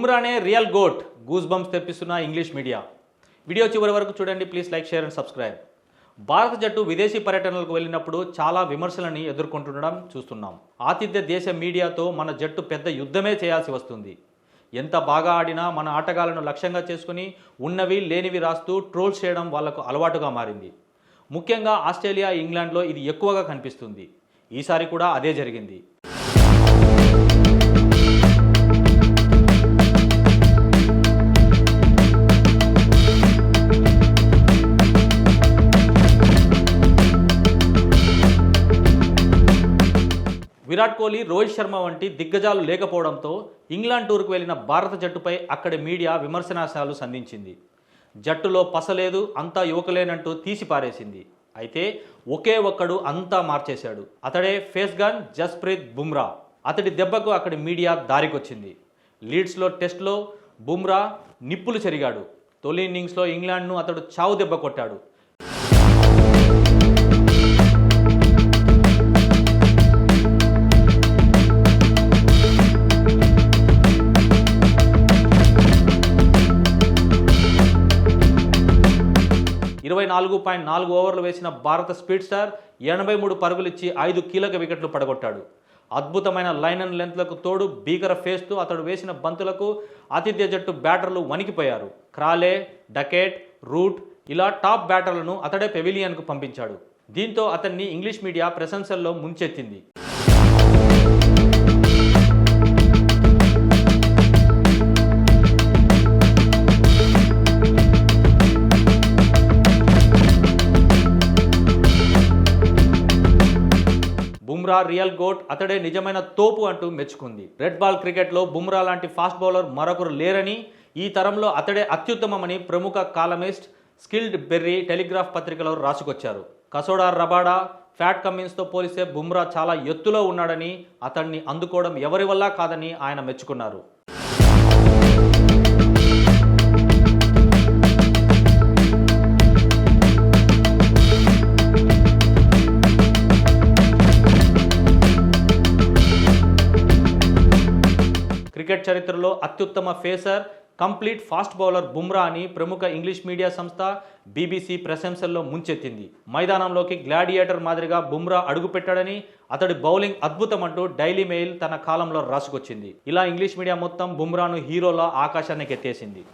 బుమ్రానే real GOAT goose bumps తెప్పిస్తున్న English media. Video చివరి వరకు చూడండి please like share and subscribe. భారత జట్టు విదేశీ పర్యటనలకు వెళ్ళినప్పుడు చాలా విమర్శలని ఎదుర్కొంటుండడం చూస్తున్నాం. ఆతిథ్య దేశ మీడియాతో మన జట్టు పెద్ద యుద్ధమే చేయాల్సి వస్తుంది. ఎంత బాగా ఆడినా మన ఆటగాళ్ళను లక్ష్యంగా చేసుకుని ఉన్నవి లేనివి రాస్తూ ట్రోల్స్ చేయడం వాళ్ళకు అలవాటుగా మారింది. ముఖ్యంగా ఆస్ట్రేలియా ఇంగ్లాండ్లో ఇది ఎక్కువగా కనిపిస్తుంది. ఈసారి కూడా అదే జరిగింది. విరాట్ కోహ్లీ రోహిత్ శర్మ వంటి దిగ్గజాలు లేకపోవడంతో ఇంగ్లాండ్ టూర్కు వెళ్ళిన భారత జట్టుపై అక్కడి మీడియా విమర్శనాశాలు సంధించింది. జట్టులో పసలేదు అంతా యువకులేనంటూ తీసిపారేసింది అయితే ఒకే ఒక్కడు అంతా మార్చేశాడు. అతడే ఫేస్ గన్ జస్ప్రీత్ బుమ్రా. అతడి దెబ్బకు అక్కడి మీడియా దారికొచ్చింది. లీడ్స్లో టెస్ట్లో బుమ్రా నిప్పులు చెరిగాడు. తొలి ఇన్నింగ్స్లో ఇంగ్లాండ్ను అతడు చావు దెబ్బ కొట్టాడు. ఇరవై నాలుగు పాయింట్ నాలుగు ఓవర్లు వేసిన భారత స్పీడ్ స్టార్ ఎనభై మూడు పరుగులిచ్చి ఐదు కీలక వికెట్లు పడగొట్టాడు. అద్భుతమైన లైన్ అండ్ లెంత్లకు తోడు భీకర ఫేస్తో అతడు వేసిన బంతులకు ఆతిథ్య జట్టు బ్యాటర్లు వణికిపోయారు. క్రాలే డకెట్ రూట్ ఇలా టాప్ బ్యాటర్లను అతడే పెవిలియన్కు పంపించాడు. దీంతో అతన్ని ఇంగ్లీష్ మీడియా ప్రశంసల్లో ముంచెత్తింది. బుమ్రా రియల్ గోట్ అతడే నిజమైన తోపు అంటూ మెచ్చుకుంది. రెడ్ బాల్ క్రికెట్లో బుమ్రా లాంటి ఫాస్ట్ బౌలర్ మరొకరు లేరని ఈ తరంలో అతడే అత్యుత్తమమని ప్రముఖ కాలమిస్ట్ స్కిల్డ్ బెర్రీ టెలిగ్రాఫ్ పత్రికలో రాసుకొచ్చారు. కసోడా రబాడా ఫ్యాట్ కమ్మిన్స్తో పోలిస్తే బుమ్రా చాలా ఎత్తులో ఉన్నాడని అతన్ని అందుకోవడం ఎవరి వల్ల కాదని ఆయన మెచ్చుకున్నారు. క్రికెట్ చరిత్రలో అత్యుత్తమ pacer complete fast bowler Bumrah అని ప్రముఖ ఇంగ్లీష్ మీడియా సంస్థ బీబీసీ ప్రశంసల్లో ముంచెత్తింది. మైదానంలోకి గ్లాడియేటర్ మాదిరిగా బుమ్రా అడుగుపెట్టాడని అతడి బౌలింగ్ అద్భుతమంటూ డైలీ మెయిల్ తన కాలంలో రాసుకొచ్చింది. ఇలా ఇంగ్లీష్ మీడియా మొత్తం బుమ్రాను హీరోలా ఆకాశానికి ఎత్తేసింది